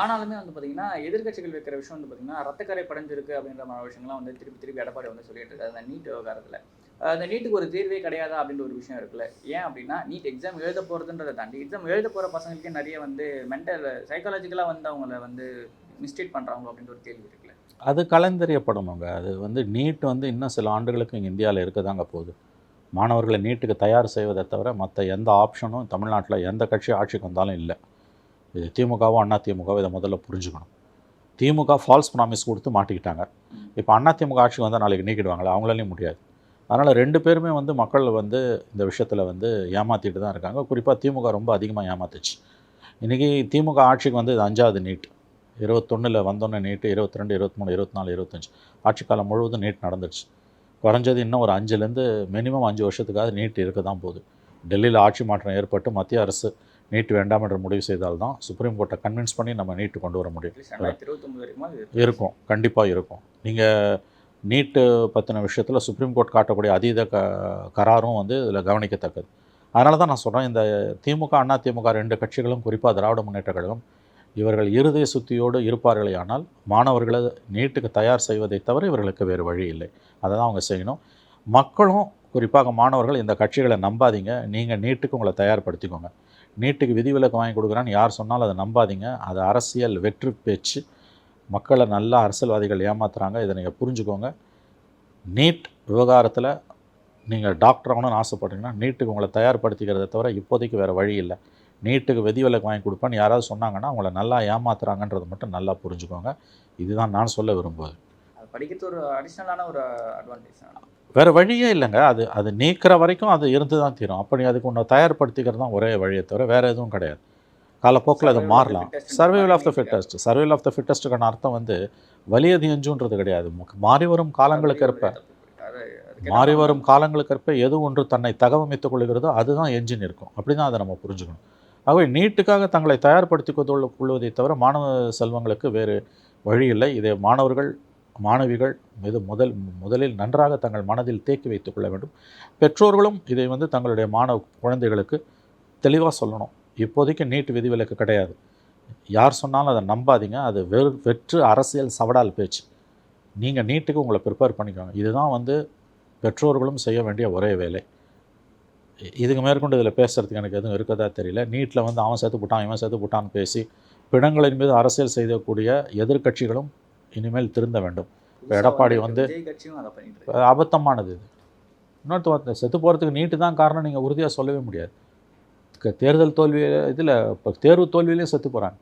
ஆனாலுமே வந்து பார்த்தீங்கன்னா எதிர்க்கட்சிகள் வைக்கிற விஷயம் வந்து பார்த்தீங்கன்னா ரத்தக்கரை படைஞ்சிருக்கு அப்படின்ற மாதிரி விஷயங்கள்லாம் வந்து திருப்பி திருப்பி எடப்பாடி வந்து சொல்லிட்டு இருக்காரு அந்த நீட் விவகாரத்தில். அந்த நீட்டுக்கு ஒரு தீர்வே கிடையாதா அப்படின்ற ஒரு விஷயம் இருக்குல்ல. ஏன் அப்படின்னா நீட் எக்ஸாம் எழுத போகிறதுன்றதை தாண்டி எக்ஸாம் எழுத போகிற பசங்களுக்கே நிறைய வந்து மென்டல் சைக்காலஜிக்கலாக வந்து அவங்கள வந்து மிஸ்டேக் பண்ணுறாங்களோ அப்படின்ற ஒரு கேள்வி இருக்குல்ல. அது கலந்தெறியப்படணுங்க அது வந்து நீட் வந்து இன்னும் சில ஆண்டுகளுக்கு இங்கே இந்தியாவில் இருக்கதாங்க போகுது. மாணவர்களை நீட்டுக்கு தயார் செய்வதை தவிர மற்ற எந்த ஆப்ஷனும் தமிழ்நாட்டில் எந்த கட்சி ஆட்சிக்கு வந்தாலும் இல்லை. இது திமுகவோ அண்ணா திமுகவோ இதை முதல்ல புரிஞ்சுக்கணும். திமுக ஃபால்ஸ் ப்ராமிஸ் கொடுத்து மாட்டிக்கிட்டாங்க. இப்போ அண்ணா திமுக ஆட்சிக்கு வந்தால் நாளைக்கு நீக்கிடுவாங்களா? அவங்களாலையும் முடியாது. அதனால் ரெண்டு பேருமே வந்து மக்கள் வந்து இந்த விஷயத்தில் வந்து ஏமாற்றிட்டு தான் இருக்காங்க. குறிப்பாக திமுக ரொம்ப அதிகமாக ஏமாத்துச்சு. இன்றைக்கி திமுக ஆட்சிக்கு வந்து இது அஞ்சாவது நீட். இருபத்தொன்னில் வந்தோன்னே நீட்டு இருபத்தி ரெண்டு இருபத்தி மூணு இருபத்தி நாலு இருபத்தஞ்சு. ஆட்சி காலம் முழுவதும் நீட் நடந்துச்சு குறைஞ்சது இன்னும் ஒரு அஞ்சுலேருந்து மினிமம் அஞ்சு வருஷத்துக்காக நீட் இருக்க தான் போகுது. டெல்லியில் ஆட்சி மாற்றம் ஏற்பட்டு மத்திய அரசு நீட் வேண்டாம் என்று முடிவு செய்தால்தான் சுப்ரீம் கோர்ட்டை கன்வின்ஸ் பண்ணி நம்ம நீட்டு கொண்டு வர முடியும். இருக்கும். கண்டிப்பாக இருக்கும். நீங்கள் நீட்டு பற்றின விஷயத்தில் சுப்ரீம் கோர்ட் காட்டக்கூடிய அதீத க கராரும் வந்து இதில் கவனிக்கத்தக்கது. அதனால தான் நான் சொல்கிறேன் இந்த திமுக அண்ணா திமுக ரெண்டு கட்சிகளும் குறிப்பாக திராவிட முன்னேற்ற கழகம் இவர்கள் இருதய சுத்தியோடு இருப்பார்களே ஆனால் மாணவர்களை நீட்டுக்கு தயார் செய்வதை தவிர இவர்களுக்கு வேறு வழி இல்லை. அதை தான் அவங்க செய்யணும். மக்களும் குறிப்பாக மாணவர்கள் இந்த கட்சிகளை நம்பாதீங்க. நீங்கள் நீட்டுக்கு உங்களை தயார்படுத்திக்கோங்க. நீட்டுக்கு விதிவிலக்கு வாங்கி கொடுக்குறான்னு யார் சொன்னாலும் அதை நம்பாதீங்க. அது அரசியல் வெற்று பேச்சு. மக்களை நல்லா அரசியல்வாதிகள் ஏமாத்துறாங்க. இதை நீங்கள் புரிஞ்சுக்கோங்க. நீட் விவகாரத்தில் நீங்கள் டாக்டர் ஆகணும்னு ஆசைப்பட்டீங்கன்னா நீட்டுக்கு உங்களை தயார்படுத்திக்கிறத தவிர இப்போதைக்கு வேறு வழி இல்லை. நீட்டுக்கு விதி விலக்கு வாங்கி கொடுப்பேன்னு யாராவது சொன்னாங்கன்னா உங்களை நல்லா ஏமாத்துறாங்கன்றதை மட்டும் நல்லா புரிஞ்சுக்கோங்க. இதுதான் நான் சொல்ல விரும்புவது. படிக்கிறது ஒரு அடிஷ்னலான ஒரு அட்வான்டேஜ் வேறு வழியே இல்லைங்க. அது அது நீக்கிற வரைக்கும் அது இருந்து தான் தீரும். அப்படி அதுக்கு உன்னை தயார்படுத்திக்கிறது தான் ஒரே வழியை தவிர வேறு எதுவும் கிடையாது. காலப்போக்கில் அது மாறலாம். Survival of the fittest survival of the ஃபிட்டஸ்ட்டுக்கான அர்த்தம் வந்து வலியது எஞ்சுன்றது கிடையாது. மாறி வரும் காலங்களுக்கு ஏற்ப. மாறி வரும் காலங்களுக்கு ஏற்ப எது ஒன்று தன்னை தகவமைத்துக் கொள்கிறதோ அதுதான் என்ஜின் இருக்கும் அப்படி தான் அதை நம்ம புரிஞ்சுக்கணும். ஆகவே நீட்டுக்காக தங்களை தயார்படுத்திக் கொள்வதை தவிர மாணவ செல்வங்களுக்கு வேறு வழி இல்லை. இதை மாணவர்கள் மாணவிகள் இது முதல் முதலில் நன்றாக தங்கள் மனதில் தேக்கி வைத்துக் கொள்ள வேண்டும். பெற்றோர்களும் இதை வந்து தங்களுடைய மாணவ குழந்தைகளுக்கு தெளிவாக சொல்லணும். இப்போதைக்கு நீட் விதிவிலக்கு கிடையாது. யார் சொன்னாலும் அதை நம்பாதீங்க. அது வெறு வெற்று அரசியல் சவடால் பேச்சு. நீங்கள் நீட்டுக்கு உங்களை ப்ரிப்பேர் பண்ணிக்கோங்க. இதுதான் வந்து பெற்றோர்களும் செய்ய வேண்டிய ஒரே வேலை. இதுக்கு மேற்கொண்டு இதில் பேசுகிறதுக்கு எனக்கு எதுவும் இருக்கதா தெரியல. நீட்டில் வந்து அவன் சேர்த்து போட்டான் இவன் சேர்த்து போட்டான்னு பேசி பிணங்களின் மீது அரசியல் செய்யக்கூடிய எதிர்க்கட்சிகளும் இனிமேல் திருந்த வேண்டும். இப்ப எடப்பாடி வந்து- அபத்தமானது இது. இன்னொருத்த செத்து போகிறதுக்கு நீட்டு தான் காரணம் நீங்கள் உறுதியாக சொல்லவே முடியாது. தேர்தல் தோல்வி இதில் இப்போ தேர்வு தோல்வியிலையும் செத்து போகிறாங்க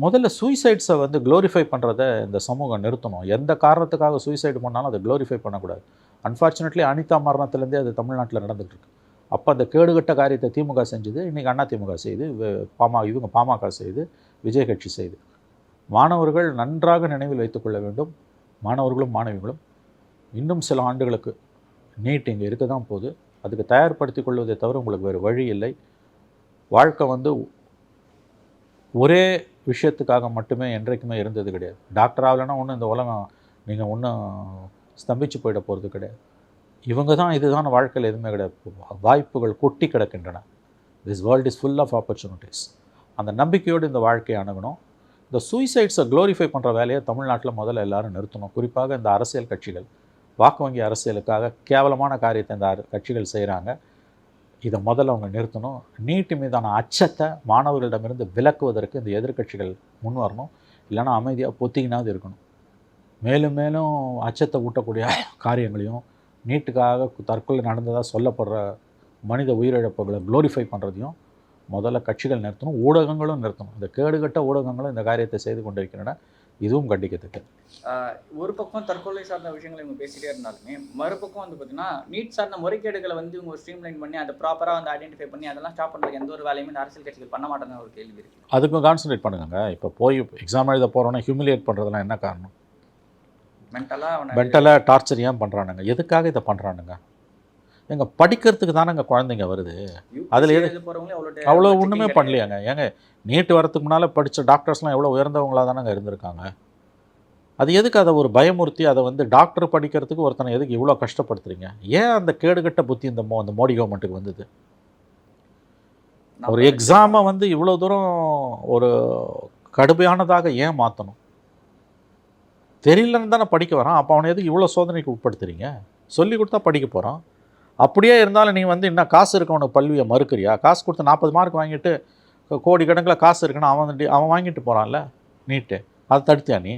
முதல்ல சூசைட்ஸை வந்து க்ளோரிஃபை பண்ணுறத இந்த சமூகம் நிறுத்தணும். எந்த காரணத்துக்காக சூசைடு பண்ணாலும் அதை க்ளோரிஃபை பண்ணக்கூடாது. அன்ஃபார்ச்சுனேட்லி அனிதா மரணத்துலேருந்தே அது தமிழ்நாட்டில் நடந்துகிட்டு இருக்கு. அப்போ அந்த கேடுகட்ட காரியத்தை திமுக செஞ்சது இன்றைக்கி அண்ணா திமுக செய்யுது வே- பாமா இவங்க பாமக செய்யுது விஜய் கட்சி செய்யுது மாணவர்கள் நன்றாக நினைவில் வைத்துக்கொள்ள வேண்டும். மாணவர்களும் மாணவிகளும் இன்னும் சில ஆண்டுகளுக்கு நீட் இங்கே இருக்க தான் போகுது. அதுக்கு தயார்படுத்திக் கொள்வதை தவிர உங்களுக்கு வேறு வழி இல்லை. வாழ்க்கை வந்து ஒரே விஷயத்துக்காக மட்டுமே என்றைக்குமே இருந்தது கிடையாது. டாக்டர் ஆகலைன்னா ஒன்றும் இந்த உலகம் நீங்கள் ஒன்றும் ஸ்தம்பித்து போயிட போகிறது கிடையாது. இவங்க தான் இதுதான் வாழ்க்கையில் எதுவுமே கிடையாது. வாய்ப்புகள் கொட்டி கிடக்கின்றன. This world is full of opportunities அந்த நம்பிக்கையோடு இந்த வாழ்க்கையை அணுகணும். இந்த சூசைட்ஸை க்ளோரிஃபை பண்ணுற வேலையை தமிழ்நாட்டில் முதல்ல எல்லாரும் நிறுத்தணும். குறிப்பாக இந்த அரசியல் கட்சிகள். வாக்கு வங்கி அரசியலுக்காக கேவலமான காரியத்தை இந்த கட்சிகள் செய்கிறாங்க இதை முதல்ல அவங்க நிறுத்தணும். நீட்டு மீதான அச்சத்தை மாணவர்களிடமிருந்து விலக்குவதற்கு இந்த எதிர்க்கட்சிகள் முன் வரணும். இல்லைன்னா அமைதியாக பொத்திக்கினாவது இருக்கணும். மேலும் மேலும் அச்சத்தை ஊட்டக்கூடிய (laughs) காரியங்களையும் நீட்டுக்காக தற்கொலை நடந்ததாக சொல்லப்படுற மனித உயிரிழப்புகளை க்ளோரிஃபை பண்ணுறதையும் முதல்ல கட்சிகள் நிறுத்தணும் ஊடகங்களும் நிறுத்தணும். இந்த கேடுகட்ட ஊடகங்களும் இந்த காரியத்தை செய்து கொண்டிருக்கின்றன. இதுவும் கண்டிக்கத்தக்கது. ஒரு பக்கம் தற்கொலை சார்ந்த விஷயங்களை இவங்க பேசிட்டே இருந்தாலுமே மறுபக்கம் வந்து பார்த்தீங்கன்னா நீட் சார்ந்த முறைகேடுகளை வந்து இவங்க ஸ்ட்ரீம்லைன் பண்ணி அதை ப்ராப்பராக வந்து ஐடென்டிஃபை பண்ணி அதெல்லாம் ஸ்டாப் பண்ணுறதுக்கு எந்த ஒரு வேலையுமே இந்த அரசியல் கட்சிகள் பண்ண மாட்டேன்னு ஒரு கேள்வி இருக்கு. அதுக்கும் கான்சன்ட்ரேட் பண்ணுங்க. இப்போ போய் எக்ஸாம் எழுத போகிறோன்னா ஹியூமிலியேட் பண்ணுறதுலாம் என்ன காரணம்? மென்டலாக மென்டலாக டார்ச்சர் ஏன் பண்ணுறானுங்க எதுக்காக இதை பண்ணுறானுங்க எங்க படிக்கிறதுக்கு தானங்க குழந்தைங்க வருது. அதுல எது- அவ்வளோ ஒன்றுமே பண்ணலையாங்க. ஏங்க நீட் வரதுக்கு முன்னால் படித்த டாக்டர்ஸ்லாம் எவ்வளோ உயர்ந்தவங்களாக தானங்க இருந்திருக்காங்க. அது எதுக்கு அதை ஒரு பயமுறுத்தி அதை வந்து டாக்டர் படிக்கிறதுக்கு ஒருத்தனை எதுக்கு இவ்வளோ கஷ்டப்படுத்துறீங்க? ஏன் அந்த கேடுகட்ட புத்தி இந்த மோ அந்த மோடி கவர்மெண்ட்டுக்கு வந்தது? ஒரு எக்ஸாமை வந்து இவ்வளோ தூரம் ஒரு கடுமையானதாக ஏன் மாற்றணும் தெரியலன்னு தானே படிக்க வரான். அப்போ அவனை எதுக்கு இவ்வளோ சோதனைக்கு உட்படுத்துறீங்க? சொல்லி கொடுத்தா படிக்க போகிறான் அப்படியே இருந்தாலும் நீ வந்து என்ன காசு இருக்கவனுக்கு பல்வியை மறுக்கிறியா? காசு கொடுத்து நாற்பது மார்க் வாங்கிட்டு கோடி கணக்கில் காசு இருக்குன்னு அவன் அவன் வாங்கிட்டு போகிறான்ல நீட்டு. அதை தடுத்தியா நீ?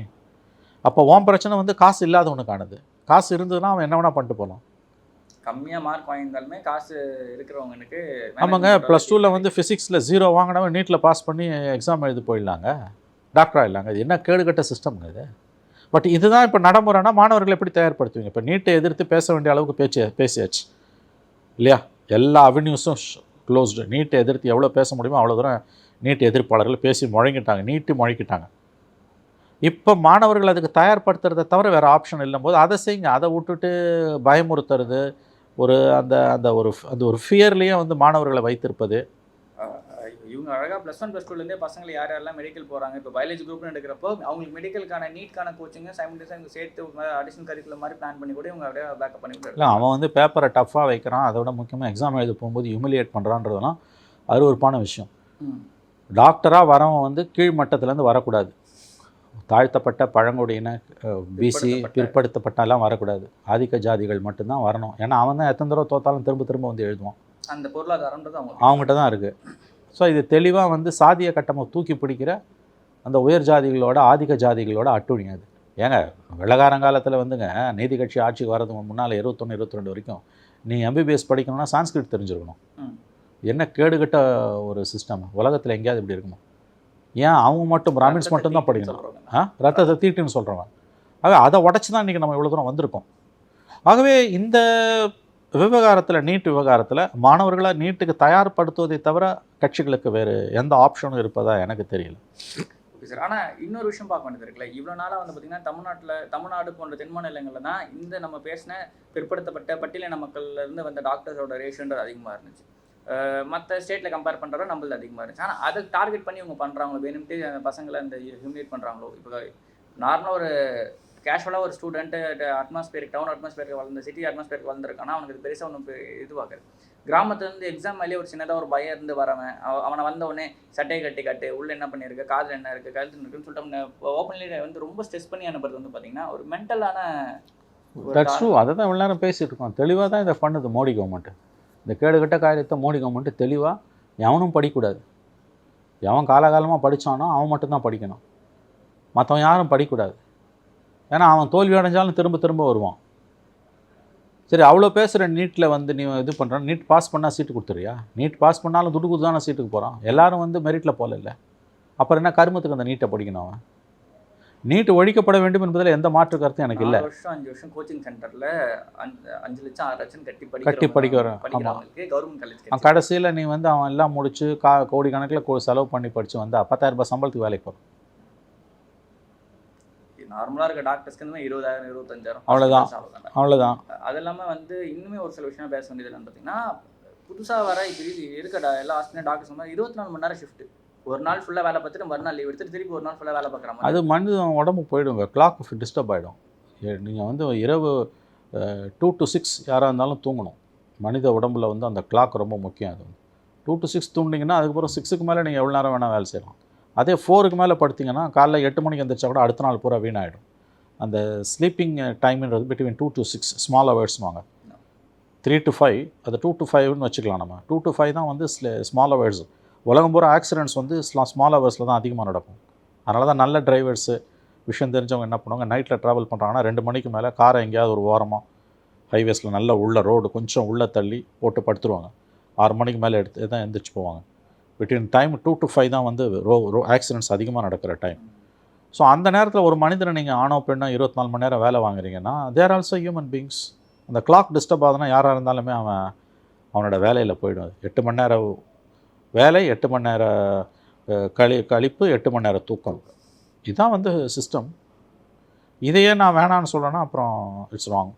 அப்போ உன் பிரச்சனை வந்து காசு இல்லாதவனுக்கு ஆனது காசு இருந்ததுன்னா அவன் என்ன வேணால் பண்ணிட்டு போகலாம் கம்மியாக மார்க் வாங்கியிருந்தாலுமே காசு இருக்கிறவங்களுக்கு ஆமாங்க ப்ளஸ் டூவில் வந்து ஃபிசிக்ஸில் ஜீரோ வாங்கினவன் நீட்டில் பாஸ் பண்ணி எக்ஸாம் எழுதி போயிடலாங்க. டாக்டர் ஆகிடலாங்க இது என்ன கேடுகட்ட சிஸ்டம்ங்க இது? பட் இதுதான் இப்போ நடைமுறைனா மாணவர்களை எப்படி தயார்படுத்துவீங்க? இப்போ நீட்டை எதிர்த்து பேச வேண்டிய அளவுக்கு பேச்சு பேசியாச்சு. இல்லையா? எல்லா அவென்யூஸும் க்ளோஸ்டு நீட்டை எதிர்த்து எவ்வளோ பேச முடியுமோ அவ்வளோ தூரம் நீட் எதிர்ப்பாளர்கள் பேசி முழங்கிட்டாங்க நீட்டு முழங்கிட்டாங்க இப்போ மாணவர்கள் அதுக்கு தயார்படுத்துறதை தவிர வேறு ஆப்ஷன் இல்லைம்போது அதை செய்யுங்க. அதை விட்டுட்டு பயமுறுத்துறது ஒரு அந்த அந்த ஒரு அந்த ஒரு ஃபியர்லேயே வந்து மாணவர்களை வைத்திருப்பது இவங்க அழகாக ப்ளஸ் ஒன் ப்ளஸ் டூலேருந்தே பசங்களை யார் யாரெல்லாம் மெடிக்கல் போகிறாங்க இப்போ பயாலஜி குரூப்னு எடுக்கிறப்போ அவங்களுக்கு மெடிக்கலுக்கான நீட்கான கோச்சிங்க சைமண்டேஸாக இவங்க சேர்த்து அடிஷனல் கரிக்குலர் மாதிரி பிளான் பண்ணி கூட இவங்க அப்படியே பேக்கப் பண்ணி இல்லை அவன் வந்து பேப்பரை டஃப்பாக வைக்கிறான். அதை விட முக்கியமாக எக்ஸாம் எழுத போகும்போது ஹியூமிலியேட் பண்ணுறான்றதெல்லாம் அருவருப்பான விஷயம். டாக்டராக வரவன் வந்து கீழ் மட்டத்துலேருந்து வரக்கூடாது. தாழ்த்தப்பட்ட பழங்குடியின பிசி பிற்படுத்தப்பட்ட. பிற்படுத்தப்பட்டெல்லாம் வரக்கூடாது. ஆதிக்க ஜாதிகள் மட்டும்தான் வரணும். ஏன்னா அவன் தான் எத்தனை தடவை தோத்தாலும் திரும்ப திரும்ப வந்து எழுதுவான். அந்த பொருளாதாரம்ன்றது அவங்க அவங்ககிட்ட தான் இருக்குது ஸோ இது தெளிவாக வந்து சாதிய கட்டமை தூக்கி பிடிக்கிற அந்த உயர் ஜாதிகளோட ஆதிக்க ஜாதிகளோட அட்டுழியம் அது ஏங்க வெள்ளக்காரங்காலத்தில் வந்துங்க நீதி கட்சி ஆட்சிக்கு வரதுக்கு முன்னால் இருபத்தொன்று இருபத்தி ரெண்டு வரைக்கும் நீ எம்பிபிஎஸ் படிக்கணும்னா சான்ஸ்கிரிட் தெரிஞ்சிருக்கணும். என்ன கேடுகட்ட ஒரு சிஸ்டம் உலகத்தில் எங்கேயாவது இப்படி இருக்குமா? ஏன் அவங்க மட்டும் பிராமின்ஸ் மட்டும் தான் படிக்கணும். ஆ? ரத்தத்தை தீட்டுன்னு சொல்கிறவன் ஆக அதை உடச்சி தான் இன்றைக்கி நம்ம இவ்வளோ தூரம் வந்திருக்கோம். ஆகவே இந்த விவகாரத்தில் நீட் விவகாரத்தில் மாணவர்களை நீட்டுக்கு தயார்படுத்துவதை தவிர கட்சிகளுக்கு வேறு எந்த ஆப்ஷனும் இருப்பதா எனக்கு தெரியல. ஓகே சார் ஆனால் இன்னொரு விஷயம் பார்க்க வேண்டியது இருக்குல்ல இவ்வளோ நாளாக வந்து பார்த்தீங்கன்னா தமிழ்நாட்டில் தமிழ்நாடு போன்ற தென் மாநிலங்களில் தான் இந்த நம்ம பேசின பிற்படுத்தப்பட்ட பட்டியலின மக்கள்லேருந்து வந்த டாக்டர்ஸோட ரேஷன்றது அதிகமாக இருந்துச்சு. மற்ற ஸ்டேட்டில் கம்பேர் பண்ணுறதோ நம்மளது அதிகமாக இருந்துச்சு. ஆனால் அதை டார்கெட் பண்ணி இவங்க பண்ணுறாங்களோ வேணும்ட்டு அந்த பசங்களை அந்த ஹியூமினேட் பண்ணுறாங்களோ இப்போ நார்மலாக ஒரு கேஷுவலாக ஒரு ஸ்டூடெண்ட்டு அட்மாஸ்பியருக்கு டவுன் அட்மாஸ்பியருக்கு வளர்ந்த சிட்டி அட்மாஸ்பியருக்கு வளர்ந்துருக்கானா அவனுக்கு இது பெருசாக ஒன்றும் இதுவாகாது கிராமத்துலேருந்து எக்ஸாம் மேலேயே ஒரு சின்னதாக ஒரு பயம் இருந்து வரவன் அவ- அவனை வந்த உடனே சட்டையை கட்டி கட்டு உள்ள என்ன பண்ணியிருக்கு காதில் என்ன இருக்குது கழுத்து இருக்குன்னு சொல்லிட்டு ஓப்பன்லி வந்து ரொம்ப ஸ்ட்ரெஸ் பண்ணி அனுப்புறது வந்து பார்த்தீங்கன்னா ஒரு மென்டலான தட்ஸ் ட்ரூ அதை தான் இவ்வளோ நேரம் பேசிகிட்டு இருக்கோம். தெளிவாக தான் இதை பண்ணுது மோடி கவர்மெண்ட்டு இந்த கேடுகட்ட காரியத்தை மோடி கவர்மெண்ட்டு தெளிவாக எவனும் படிக்கக்கூடாது எவன் காலகாலமாக படித்தானோ அவன் மட்டும்தான் படிக்கணும். மற்றவன் யாரும் படிக்கக்கூடாது ஏன்னா அவன் தோல்வி அடைஞ்சாலும் திரும்ப திரும்ப வருவான். சரி அவ்வளோ பேசுகிற நீட்டில் வந்து நீ இது பண்ணுற நீட் பாஸ் பண்ணால் சீட்டு கொடுத்துறியா நீட் பாஸ் பண்ணாலும் துட்டு கொடுத்து தானே சீட்டுக்கு போகிறான் எல்லாரும் வந்து மெரிட்டில் போகல அப்புறம் என்ன கருமத்துக்கு அந்த நீட்டை படிக்கணும் அவன்? நீட் ஒழிக்கப்பட வேண்டும் என்பதில் எந்த மாற்று கருத்தும் எனக்கு இல்லை. வருஷம் அஞ்சு வருஷம் கோச்சிங் சென்டர்ல அஞ்சு லட்சம் ஆறு லட்சம் கட்டி கட்டி படிக்க வர- ஆமா. படிக்கிறவங்களுக்கு கவர்மெண்ட் அவன் காலேஜ் கடைசியில் நீ வந்து அவன் எல்லாம் முடிச்சு கா கோடி கணக்கில் செலவு பண்ணி படித்து வந்தா பத்தாயிரம் ரூபாய் சம்பளத்துக்கு வேலைக்கு போகிறான் நார்மலா இருக்க டாக்டர்ஸ்க்கு வந்து இருபதாயிரம் இருபத்தஞ்சாயிரம். அவ்வளவுதான். அவ்வளோதான் அது இல்லாம வந்து இன்னுமே ஒரு சில விஷயம் பேச வேண்டியது என்னன்னு பார்த்தீங்கன்னா புதுசா வர இப்போ இது இருக்க எல்லா ஹாஸ்பிட்டல் டாக்டர்ஸ் மாதிரி இருபத்தி நாலு மணி நேரம் ஷிஃப்ட் ஒரு நாள் ஃபுல்லா வேலை பார்த்துட்டு மறுநாள் லீவ் எடுத்துட்டு திருப்பி ஒரு நாள் ஃபுல்லா வேலை பார்க்குற மாதிரி. அது மனிதன் உடம்பு போயிடுங்க. கிளாக் டிஸ்டர்ப் ஆகிடும் நீங்கள் வந்து இரவு டூ டு சிக்ஸ் யாராக இருந்தாலும் தூங்கணும். மனித உடம்புல வந்து அந்த கிளாக் ரொம்ப முக்கியம். அது டூ டு சிக்ஸ் தூண்டிங்கன்னா அதுக்கப்புறம் சிக்ஸுக்கு மேலே நீங்கள் எவ்வளோ நேரம் வேணால் வேலை செய்யலாம். அதே ஃபோருக்கு மேலே படுத்திங்கன்னா காலைல எட்டு மணிக்கு எந்திரிச்சா கூட அடுத்த நாள் பூரா வீணாயிடும். அந்த sleeping டைம்ன்றது between two to six small ஹவர்ஸ்னுவாங்க three to five அது டூ டு ஃபைவ்னு வச்சுக்கலாம் நம்ம. டூ டு ஃபைவ் தான் வந்து ஸ்மால் அவர்ஸ் உலகம் பூரா ஆக்சிடென்ட்ஸ் வந்து ஸ்மால் அவர்ஸில் தான் அதிகமாக நடக்கும். அதனால தான் நல்ல டிரைவர்ஸு விஷயம் தெரிஞ்சவங்க என்ன பண்ணுவாங்க நைட்டில் ட்ராவல் பண்ணுறாங்கன்னா ரெண்டு மணிக்கு மேலே காரை எங்கேயாவது ஒரு ஓரமாக ஹைவேஸில் நல்ல உள்ள ரோடு கொஞ்சம் உள்ளே தள்ளி போட்டு படுத்துருவாங்க. ஆறு மணிக்கு மேலே எடுத்து தான் எழுந்திரிச்சு போவாங்க. Between time two to five தான் வந்து ரோ ரோ ஆக்சிடென்ட்ஸ் அதிகமாக நடக்கிற டைம் ஸோ அந்த நேரத்தில் ஒரு மனிதனை நீங்கள் ஆனோ பெண்ணோ இருபத்தி நாலு மணி நேரம் வேலை வாங்குறீங்கன்னா தேர் ஆல்சோ ஹியூமன் பீங்ஸ் அந்த கிளாக் டிஸ்டர்ப் ஆகுதுன்னா யாராக இருந்தாலுமே அவன் அவனோட வேலையில் போயிடும் எட்டு மணி நேரம் வேலை எட்டு மணி நேர கழி கழிப்பு எட்டு மணி நேரம் தூக்கம். இதுதான் வந்து சிஸ்டம் இதையே நான் வேணான்னு சொல்கிறேன்னா அப்புறம் இட்ஸ் ராங்